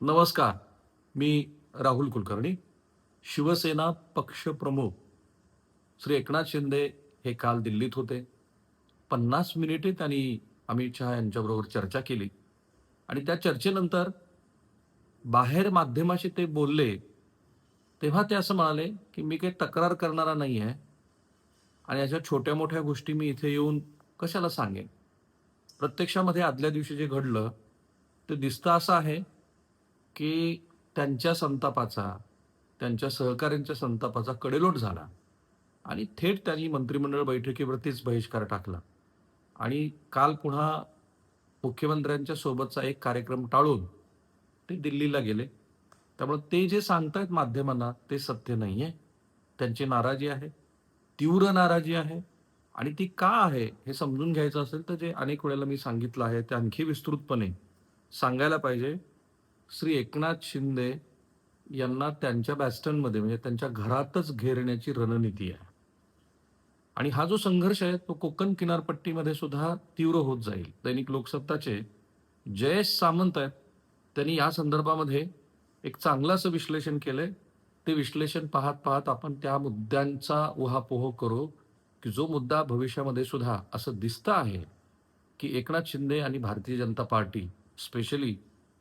नमस्कार. मी राहुल कुलकर्णी शिवसेना पक्षप्रमुख. श्री एकनाथ शिंदे हे काल दिल्लीत होते. पन्नास मिनिटे त्यांनी अमित शहा यांच्याबरोबर चर्चा केली. आणि त्या चर्चेनंतर बाहेर माध्यमाशी ते बोलले तेव्हा ते असं म्हणाले की मी काही तक्रार करणारा नाही आहे आणि अशा छोट्या मोठ्या गोष्टी मी इथे येऊन कशाला सांगेन? प्रत्यक्षामध्ये आदल्या दिवशी जे घडलं ते दिसतं असं आहे की त्यांच्या संतापाचा त्यांच्या सहकाऱ्यांच्या संतापाचा कडेलोट झाला. आणि थेट त्यांनी मंत्रिमंडळ बैठकीवरतीच बहिष्कार टाकला. आणि काल पुन्हा मुख्यमंत्र्यांच्या सोबतचा एक कार्यक्रम टाळून ते दिल्लीला गेले. त्यामुळे ते जे सांगतायत माध्यमांना ते सत्य नाही आहे त्यांची नाराजी आहे तीव्र नाराजी आहे. आणि ती का आहे हे समजून घ्यायचं असेल तर जे अनेक वेळेला मी सांगितलं आहे ते आणखी विस्तृतपणे सांगायला पाहिजे. श्री एकनाथ शिंदे यांना त्यांच्या बॅस्टनमध्ये म्हणजे त्यांच्या घरातच घेरण्याची रणनीती आहे. आणि हा जो संघर्ष आहे तो कोकण किनारपट्टीमध्ये सुद्धा तीव्र होत जाईल. दैनिक लोकसत्ताचे जयेश सामंत आहेत त्यांनी या संदर्भामध्ये एक चांगलंसं विश्लेषण केलंय. ते विश्लेषण पाहत पाहत आपण त्या मुद्द्यांचा उहापोह करू की जो मुद्दा भविष्यामध्ये सुद्धा असं दिसतं आहे की एकनाथ शिंदे आणि भारतीय जनता पार्टी स्पेशली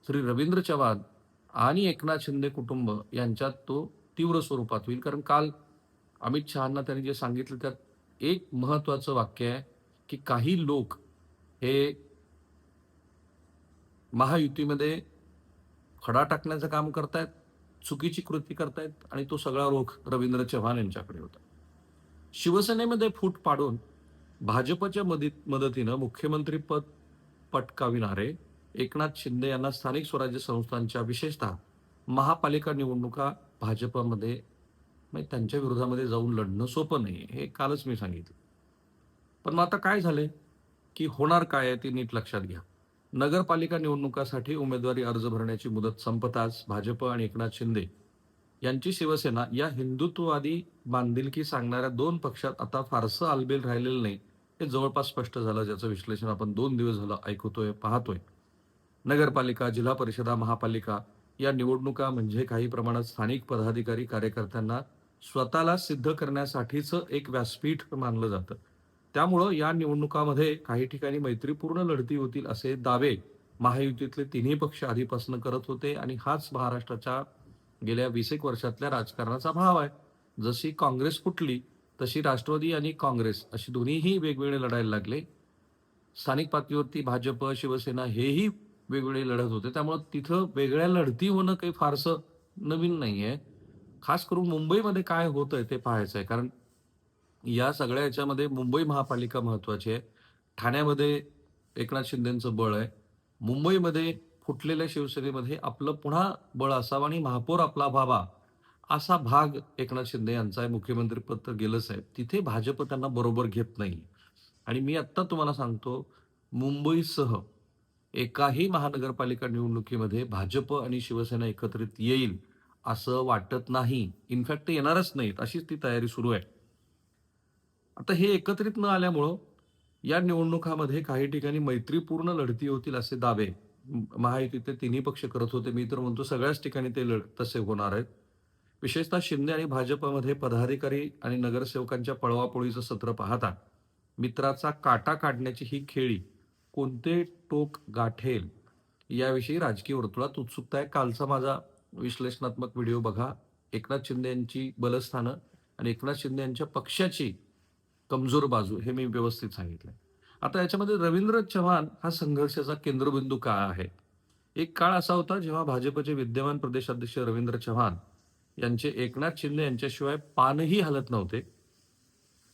श्री रवींद्र चव्हाण आणि एकनाथ शिंदे कुटुंब यांच्यात तो तीव्र स्वरूपात होईल. कारण काल अमित शहांना त्यांनी जे सांगितलं त्यात एक महत्वाचं वाक्य आहे की काही लोक हे महायुतीमध्ये खडा टाकण्याचं काम करतायत चुकीची कृती करतायत आणि तो सगळा रोख रवींद्र चव्हाण यांच्याकडे होता. शिवसेनेमध्ये फूट पाडून भाजपच्या मदत मदतीनं मुख्यमंत्रीपद पटकाविणारे एकनाथ शिंदे यांना स्थानिक स्वराज्य संस्थांच्या विशेषतः महापालिका निवडणुका भाजपमध्ये म्हणजे त्यांच्या विरोधामध्ये जाऊन लढणं सोपं नाही हे कालच मी सांगितलं. पण मग आता काय झाले की होणार काय आहे ते नीट लक्षात घ्या. नगरपालिका निवडणुकासाठी उमेदवारी अर्ज भरण्याची मुदत संपताच भाजप आणि एकनाथ शिंदे यांची शिवसेना या हिंदुत्ववादी बांधिलकी सांगणाऱ्या दोन पक्षात आता फारसं आलबेल राहिलेलं नाही हे जवळपास स्पष्ट झालं ज्याचं विश्लेषण आपण दोन दिवस झालं ऐकतोय पाहतोय. नगरपालिका जिल्हा परिषदा महापालिका या निवडणुका म्हणजे काही प्रमाणात स्थानिक पदाधिकारी कार्यकर्त्यांना स्वतःला सिद्ध करण्यासाठीचं एक व्यासपीठ मानलं जातं. त्यामुळं या निवडणुकामध्ये काही ठिकाणी मैत्रीपूर्ण लढती होतील असे दावे महायुतीतले तिन्ही पक्ष आधीपासून करत होते आणि हाच महाराष्ट्राच्या गेल्या वीस एक वर्षातल्या राजकारणाचा भाव आहे. जशी काँग्रेस फुटली तशी राष्ट्रवादी आणि काँग्रेस अशी दोन्हीही वेगवेगळे लढायला लागले. स्थानिक पातळीवरती भाजप शिवसेना हेही वेगवेगळे लढत होते. त्यामुळं तिथं वेगळ्या लढती होणं काही फारसं नवीन नाही आहे खास करून मुंबईमध्ये काय होतंय ते पाहायचं आहे कारण या सगळ्या याच्यामध्ये मुंबई महापालिका महत्वाची आहे. ठाण्यामध्ये एकनाथ शिंदेचं बळ आहे. मुंबईमध्ये फुटलेल्या शिवसेनेमध्ये आपलं पुन्हा बळ असावं आणि महापौर आपला व्हावा असा भाग एकनाथ शिंदे यांचा आहे. मुख्यमंत्रीपद तर गेलंच आहे. तिथे भाजप त्यांना बरोबर घेत नाही. आणि मी आत्ता तुम्हाला सांगतो मुंबईसह एकाही महानगरपालिका निवडणुकीमध्ये भाजप आणि शिवसेना एकत्रित येईल असं वाटत नाही. इनफॅक्ट ते येणारच नाहीत. अशीच ती तयारी सुरू आहे. आता हे एकत्रित न आल्यामुळं या निवडणुकामध्ये काही ठिकाणी मैत्रीपूर्ण लढती होतील असे दावे महायुतीचे तिन्ही पक्ष करत होते. मी तर म्हणतो सगळ्याच ठिकाणी ते लढ तसे होणार आहेत. विशेषतः शिंदे आणि भाजपमध्ये पदाधिकारी आणि नगरसेवकांच्या पळवापोळीचं सत्र पाहता मित्राचा काटा काढण्याची ही खेळी कोणते टोक गाठेल याविषयी राजकीय वर्तुळात उत्सुकता आहे. कालचा माझा विश्लेषणात्मक व्हिडिओ बघा. एकनाथ शिंदे यांची बलस्थानं आणि एकनाथ शिंदे यांच्या पक्षाची कमजोर बाजू हे मी व्यवस्थित सांगितलं आता याच्यामध्ये रवींद्र चव्हाण हा संघर्षाचा केंद्रबिंदू का आहे? एक काळ असा होता जेव्हा भाजपचे विद्यमान प्रदेशाध्यक्ष रवींद्र चव्हाण यांचे एकनाथ शिंदे यांच्याशिवाय पानही हलत नव्हते.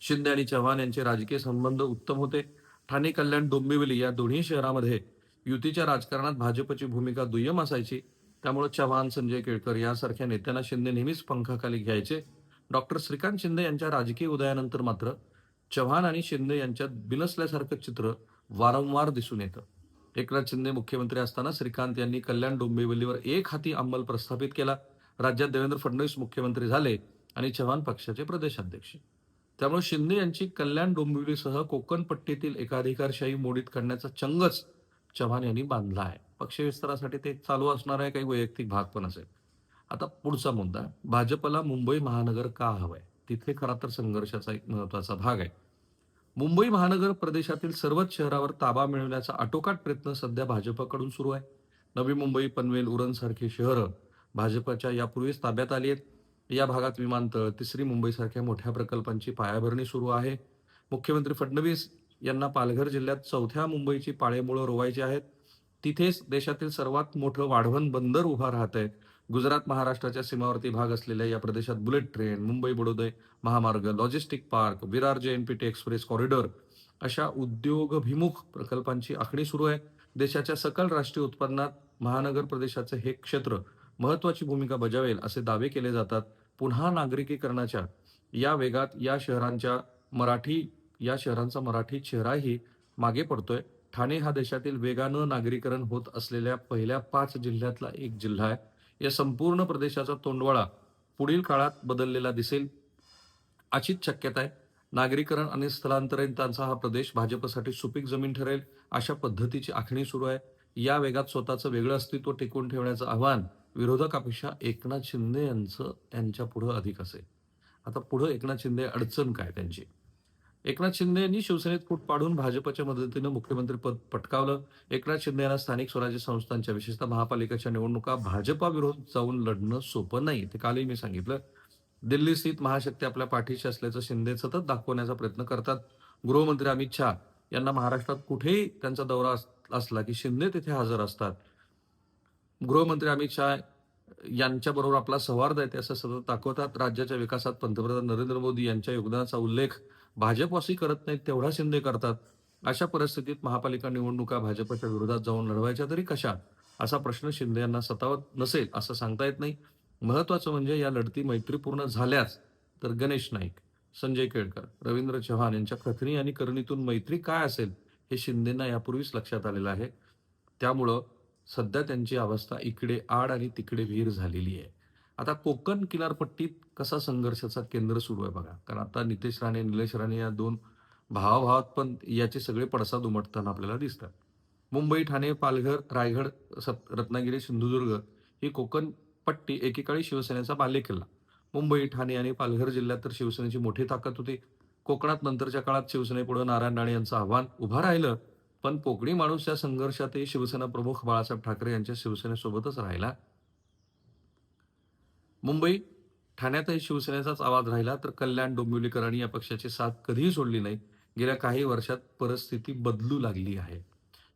शिंदे आणि चव्हाण यांचे राजकीय संबंध उत्तम होते. ठाणे कल्याण डोंबिवली या दोन्ही शहरामध्ये युतीच्या राजकारणात भाजपची भूमिका दुय्यम असायची. त्यामुळे चव्हाण संजय केळकर यासारख्या नेत्यांना शिंदे नेहमीच पंखाखाली घ्यायचे. डॉक्टर श्रीकांत शिंदे यांच्या राजकीय उदयानंतर मात्र चव्हाण आणि शिंदे यांच्यात बिनसल्यासारखं चित्र वारंवार दिसून येतं. एकनाथ शिंदे मुख्यमंत्री असताना श्रीकांत यांनी कल्याण डोंबिवलीवर एक हाती अंमल प्रस्थापित केला. राज्यात देवेंद्र फडणवीस मुख्यमंत्री झाले आणि चव्हाण पक्षाचे प्रदेशाध्यक्ष. त्यामुळे शिंदे यांची कल्याण डोंबिवलीसह कोकण पट्टीतील एकाधिकारशाही मोडीत काढण्याचा चंगच चव्हाण यांनी बांधला आहे. पक्ष विस्तारासाठी ते चालू असणार आहे काही वैयक्तिक भाग पण असेल. आता पुढचा मुद्दा भाजपला मुंबई महानगर का हवंय? तिथे खरा तर संघर्षाचा एक महत्त्वाचा भाग आहे. मुंबई महानगर प्रदेशातील सर्वच शहरावर ताबा मिळवण्याचा आटोकाट प्रयत्न सध्या भाजपकडून सुरू आहे. नवी मुंबई पनवेल उरण सारखी शहरं भाजपच्या यापूर्वीच ताब्यात आली आहेत. या भागात विमानतळ तिसरी मुंबईसारख्या मोठ्या प्रकल्पांची पायाभरणी सुरू आहे. मुख्यमंत्री फडणवीस यांना पालघर जिल्ह्यात चौथ्या मुंबईची पाळेमुळं रोवायची आहेत. तिथेच देशातील सर्वात मोठं वाढवण बंदर उभा राहत आहे गुजरात महाराष्ट्राच्या सीमावर्ती भाग असलेल्या या प्रदेशात बुलेट ट्रेन मुंबई बडोदय महामार्ग logistic park Virar J N P T express corridor अशा उद्योगभिमुख प्रकल्पांची आखणी सुरू आहे. देशाच्या सकल राष्ट्रीय उत्पन्नात महानगर प्रदेशाचे हे क्षेत्र महत्वाची भूमिका बजावेल असे दावे केले जातात. पुन्हा नागरिकीकरणाच्या या वेगात या शहरांच्या मराठी या शहरांचा मराठी चेहराही मागे पडतोय. ठाणे हा देशातील वेगानं नागरीकरण होत असलेल्या पहिल्या पाच जिल्ह्यातला एक जिल्हा आहे. या संपूर्ण प्रदेशाचा तोंडवाळा पुढील काळात बदललेला दिसेल. अशीच शक्यता आहे. नागरीकरण आणि स्थलांतरितांचा हा प्रदेश भाजपसाठी सुपीक जमीन ठरेल अशा पद्धतीची आखणी सुरू आहे. या वेगात स्वतःचं वेगळं अस्तित्व टिकवून ठेवण्याचं आव्हान विरोधकापेक्षा एकनाथ शिंदे यांचं यांच्या पुढं अधिक असेल. आता पुढं एकनाथ शिंदे अडचण काय त्यांची? एकनाथ शिंदे यांनी शिवसेनेत फूट पाडून भाजपच्या मदतीनं मुख्यमंत्रीपद पटकावलं. एकनाथ शिंदे यांना स्थानिक स्वराज्य संस्थांच्या विशेषतः महापालिकेच्या निवडणुका भाजपा विरोध जाऊन लढणं सोपं नाही ते कालही मी सांगितलं. दिल्ली स्थित महाशक्ती आपल्या पाठीशी असल्याचं शिंदे सतत दाखवण्याचा प्रयत्न करतात. गृहमंत्री अमित शहा यांना महाराष्ट्रात कुठेही त्यांचा दौरा अस- असला की शिंदे तिथे हजर असतात. गृहमंत्री अमित शहा यांच्याबरोबर आपला संवाद आहे ते असं सतत दाखवतात. राज्याच्या विकासात पंतप्रधान नरेंद्र मोदी यांच्या योगदानाचा उल्लेख भाजपवासी करत नाहीत तेवढा शिंदे करतात. अशा परिस्थितीत महापालिका निवडणुका भाजपच्या विरोधात जाऊन लढवायच्या तरी कशा? असा प्रश्न शिंदे यांना सतावत नसेल असं सांगता येत नाही. महत्वाचं म्हणजे या लढती मैत्रीपूर्ण झाल्याच तर गणेश नाईक संजय केळकर रवींद्र चव्हाण यांच्या कथनी आणि करणीतून मैत्री काय असेल हे शिंदेना यापूर्वीच लक्षात आलेलं आहे. त्यामुळं सध्या त्यांची अवस्था इकडे आड आणि तिकडे विहीर झालेली आहे. आता कोकण किनारपट्टीत कसा संघर्षाचा केंद्र सुरू आहे बघा. कारण आता नितेश राणे निलेश राणे या दोन भावाभावात पण याचे सगळे पडसाद उमटताना आपल्याला दिसतात. मुंबई ठाणे पालघर रायगड सत रत्नागिरी सिंधुदुर्ग ही कोकण पट्टी एकेकाळी शिवसेनेचा बालेकिल्ला मुंबई ठाणे आणि पालघर जिल्ह्यात तर शिवसेनेची मोठी ताकद होती. कोकणात नंतरच्या काळात शिवसेनेपुढे नारायण राणे यांचं आव्हान उभं राहिलं. पण कोकणी माणूस या संघर्षातही शिवसेना प्रमुख बाळासाहेब ठाकरे यांच्या शिवसेनेसोबतच राहिला. मुंबई ठाण्यातही शिवसेनेचाच आवाज राहिला तर कल्याण डोंबिवलीकरांनी या पक्षाची साथ कधीही सोडली नाही. गेल्या काही वर्षात परिस्थिती बदलू लागली आहे.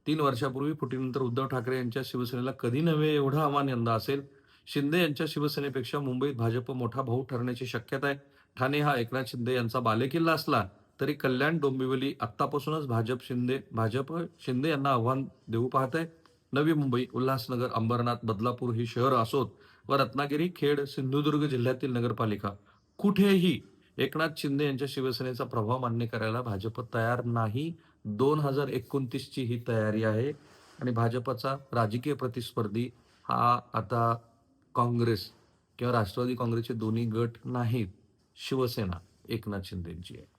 तीन वर्षापूर्वी फुटीनंतर उद्धव ठाकरे यांच्या शिवसेनेला कधी नव्हे एवढं आव्हान यंदा असेल. शिंदे यांच्या शिवसेनेपेक्षा मुंबईत भाजप मोठा भाऊ ठरण्याची शक्यता आहे. ठाणे हा एकनाथ शिंदे यांचा बालेकिल्ला असला तरी कल्याण डोंबिवली आत्तापासूनच भाजप शिंदे भाजप शिंदे यांना आव्हान देऊ पाहत आहे नवी मुंबई उल्हासनगर अंबरनाथ बदलापूर ही शहरं असोत व रत्नागिरी खेड सिंधुदुर्ग जिल्ह्यातील नगरपालिका. कुठेही एकनाथ शिंदे यांच्या शिवसेनेचा प्रभाव मान्य करायला भाजप तयार नाही. दोन हजार एकोणतीसची ही तयारी आहे आणि भाजपचा राजकीय प्रतिस्पर्धी हा आता काँग्रेस किंवा राष्ट्रवादी काँग्रेसचे दोन्ही गट नाहीत. शिवसेना एकनाथ शिंदेची आहे.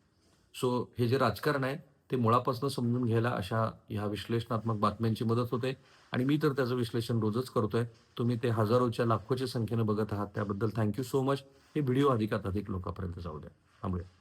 सो हे जे राजकारण आहे ते मुळापासून समजून घ्यायला अशा ह्या विश्लेषणात्मक बातम्यांची मदत होते. आणि मी तर त्याचं विश्लेषण रोजच करतोय. तुम्ही ते हजारोच्या लाखोच्या संख्येनं बघत आहात त्याबद्दल थँक्यू सो मच. हे व्हिडिओ अधिकात अधिक लोकांपर्यंत जाऊ द्या. थांबूया.